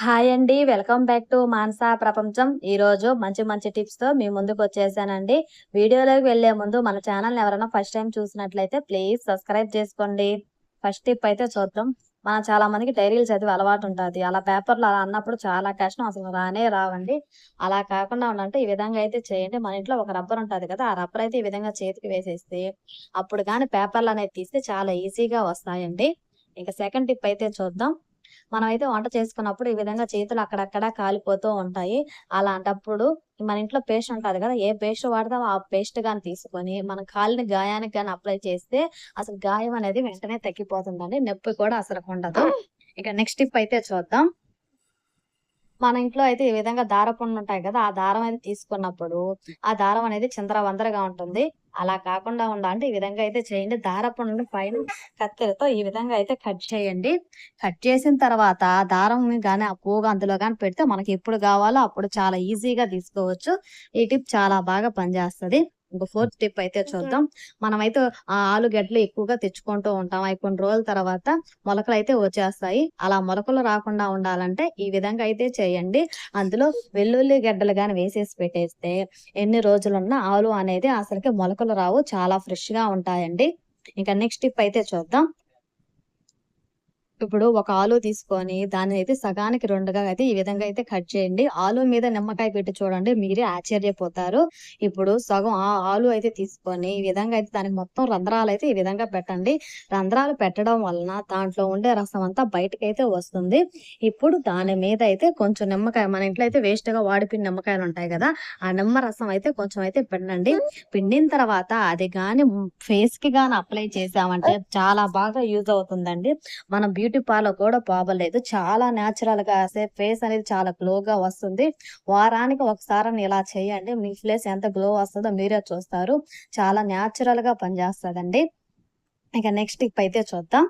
Hi అండి. Welcome back to Manasa ప్రపంచం. ఈ రోజు మంచి మంచి టిప్స్తో మీ ముందుకు వచ్చేసానండి. వీడియోలోకి వెళ్ళే ముందు మన ఛానల్ ఎవరైనా ఫస్ట్ టైం చూసినట్లయితే ప్లీజ్ సబ్స్క్రైబ్ చేసుకోండి. ఫస్ట్ టిప్ అయితే చూద్దాం. మన చాలా మందికి డైరీలు చదివి అలవాటు ఉంటుంది. అలా పేపర్లు అలా అన్నప్పుడు చాలా కష్టం. అసలు రానే రావండి. అలా కాకుండా ఉండాలంటే ఈ విధంగా అయితే చేయండి. మన ఇంట్లో ఒక రబ్బర్ ఉంటుంది కదా ఆ రబ్బర్ అయితే ఈ విధంగా చేతికి వేసేస్తే అప్పుడు కానీ పేపర్లు అనేది తీస్తే చాలా ఈజీగా వస్తాయండి. ఇంకా సెకండ్ టిప్ అయితే చూద్దాం. మనం అయితే వంట చేసుకున్నప్పుడు ఈ విధంగా చేతులు అక్కడక్కడ కాలిపోతూ ఉంటాయి. అలాంటప్పుడు మన ఇంట్లో పేస్ట్ ఉంటుంది కదా ఏ పేస్ట్ వాడతామో ఆ పేస్ట్ గాని తీసుకొని మన కాలిని గాయానికి గాని అప్లై చేస్తే అసలు గాయం అనేది వెంటనే తగ్గిపోతుందండి. నొప్పి కూడా అసలు ఉండదు ఇక నెక్స్ట్ టిప్ అయితే చూద్దాం. మన ఇంట్లో అయితే ఈ విధంగా దారపుండు ఉంటాయి కదా ఆ దారం అయితే తీసుకున్నప్పుడు ఆ దారం అనేది చిందరవందరగా ఉంటుంది. అలా కాకుండా ఉండాలంటే ఈ విధంగా అయితే చేయండి. దారపుండు పైన కత్తెరతో ఈ విధంగా అయితే కట్ చేయండి. కట్ చేసిన తర్వాత ఆ దారం కానీ ఆ పోగు అందులో కానీ పెడితే మనకి ఎప్పుడు కావాలో అప్పుడు చాలా ఈజీగా తీసుకోవచ్చు. ఈ టిప్ చాలా బాగా పనిచేస్తుంది. ఫోర్త్ టిప్ అయితే చూద్దాం. మనమైతే ఆ ఆలుగడ్డలు ఎక్కువగా తెచ్చుకుంటూ ఉంటాం. అవి కొన్ని రోజుల తర్వాత మొలకలు అయితే వచ్చేస్తాయి. అలా మొలకలు రాకుండా ఉండాలంటే ఈ విధంగా అయితే చేయండి. అందులో వెల్లుల్లి గడ్డలు గాని వేసేసి పెట్టేస్తే ఎన్ని రోజులున్నా ఆలు అనేది అసలుకి మొలకలు రావు. చాలా ఫ్రెష్గా ఉంటాయండి. ఇంకా నెక్స్ట్ టిప్ అయితే చూద్దాం. ఇప్పుడు ఒక ఆలు తీసుకొని దాన్ని అయితే సగానికి రెండుగా అయితే ఈ విధంగా అయితే కట్ చేయండి. ఆలు మీద నిమ్మకాయ పెట్టి చూడండి మీరే ఆశ్చర్యపోతారు. ఇప్పుడు సగం ఆ ఆలు అయితే తీసుకొని ఈ విధంగా అయితే దానికి మొత్తం రంధ్రాలు అయితే ఈ విధంగా పెట్టండి. రంధ్రాలు పెట్టడం వలన దాంట్లో ఉండే రసం అంతా బయటకు అయితే వస్తుంది. ఇప్పుడు దాని మీద అయితే కొంచెం నిమ్మకాయ మన ఇంట్లో అయితే వేస్ట్గా వాడిపోయిన నిమ్మకాయలు ఉంటాయి కదా ఆ నిమ్మ రసం అయితే కొంచెం అయితే పిండండి. పిండిన తర్వాత అది గాని ఫేస్కి గాని అప్లై చేసామంటే చాలా బాగా యూజ్ అవుతుందండి. మనం బ్యూటీ బ్యూటీ పార్లర్ కూడా పోవలేదు చాలా న్యాచురల్గా ఫేస్ అనేది చాలా గ్లో గా వస్తుంది. వారానికి ఒకసారి ఇలా చేయండి. మీ ఫేస్ ఎంత గ్లో వస్తుందో మీరే చూస్తారు. చాలా న్యాచురల్గా పనిచేస్తుందండి. ఇక నెక్స్ట్ టిప్ అయితే చూద్దాం.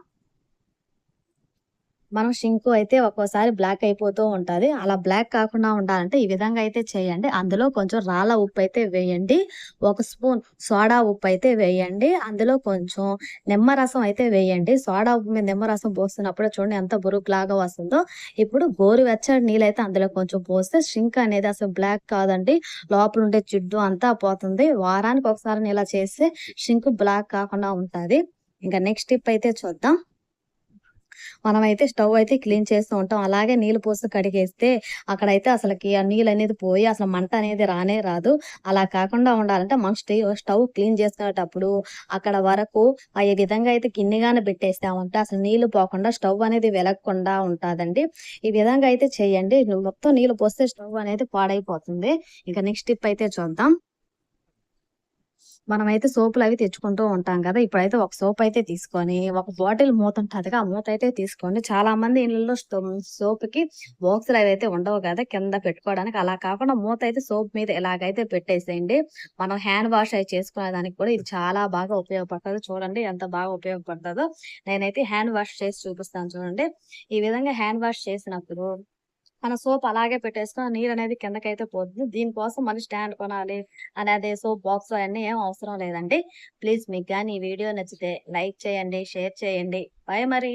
మనం షింకు అయితే ఒక్కోసారి బ్లాక్ అయిపోతూ ఉంటుంది. అలా బ్లాక్ కాకుండా ఉండాలంటే ఈ విధంగా అయితే చేయండి. అందులో కొంచెం రాళ్ళ ఉప్పు అయితే వేయండి. ఒక స్పూన్ సోడా ఉప్పు అయితే వేయండి. అందులో కొంచెం నిమ్మరసం అయితే వేయండి. సోడా ఉప్పు మీద నిమ్మరసం పోస్తున్నప్పుడు చూడండి ఎంత బురుకులాగా వస్తుందో. ఇప్పుడు గోరువెచ్చని నీళ్ళు అయితే అందులో కొంచెం పోస్తే షింక్ అనేది అసలు బ్లాక్ కాదండి. లోపల ఉండే జిడ్డు అంతా పోతుంది. వారానికి ఒకసారి ఇలా చేస్తే షింక్ బ్లాక్ కాకుండా ఉంటుంది. ఇంకా నెక్స్ట్ టిప్ అయితే చూద్దాం. మనమైతే స్టవ్ అయితే క్లీన్ చేస్తూ ఉంటాం. అలాగే నీళ్ళు పోసి కడిగేస్తే అక్కడైతే అసలుకి ఆ నీళ్ళు అనేది పోయి అసలు మంట అనేది రానే రాదు. అలా కాకుండా ఉండాలంటే మనం స్టవ్ స్టవ్ క్లీన్ చేసుకునేటప్పుడు అక్కడ వరకు ఆ ఈ విధంగా అయితే గిన్నెగానే పెట్టేస్తామంటే అసలు నీళ్ళు పోకుండా స్టవ్ అనేది వెలగకుండా ఉంటుందండి. ఈ విధంగా అయితే చేయండి. మొత్తం నీళ్ళు పోస్తే స్టవ్ అనేది పాడైపోతుంది. ఇంకా నెక్స్ట్ టిప్ అయితే చూద్దాం. మనమైతే సోపులు అవి తెచ్చుకుంటూ ఉంటాం కదా. ఇప్పుడైతే ఒక సోప్ అయితే తీసుకొని ఒక బాటిల్ మూత ఉంటుంది ఆ మూత అయితే తీసుకోండి. చాలా మంది ఇళ్ళల్లో సోప్కి బాక్సులు అవి అయితే ఉండవు కదా కింద పెట్టుకోవడానికి. అలా కాకుండా మూత అయితే సోప్ మీద ఎలాగైతే పెట్టేసేయండి మనం హ్యాండ్ వాష్ అవి చేసుకునే దానికి కూడా ఇది చాలా బాగా ఉపయోగపడుతుంది. చూడండి ఎంత బాగా ఉపయోగపడుతుందో. నేనైతే హ్యాండ్ వాష్ చేసి చూపిస్తాను చూడండి. ఈ విధంగా హ్యాండ్ వాష్ చేసినప్పుడు మన సోప్ అలాగే పెట్టేసుకొని నీరు అనేది కిందకైతే పోతుంది. దీనికోసం మళ్ళీ స్టాండ్ కొనాలి అనేది సోప్ బాక్స్ అవన్నీ ఏం అవసరం లేదండి. ప్లీజ్ మీకు కానీ ఈ వీడియో నచ్చితే లైక్ చేయండి షేర్ చేయండి. బాయ్ మరి.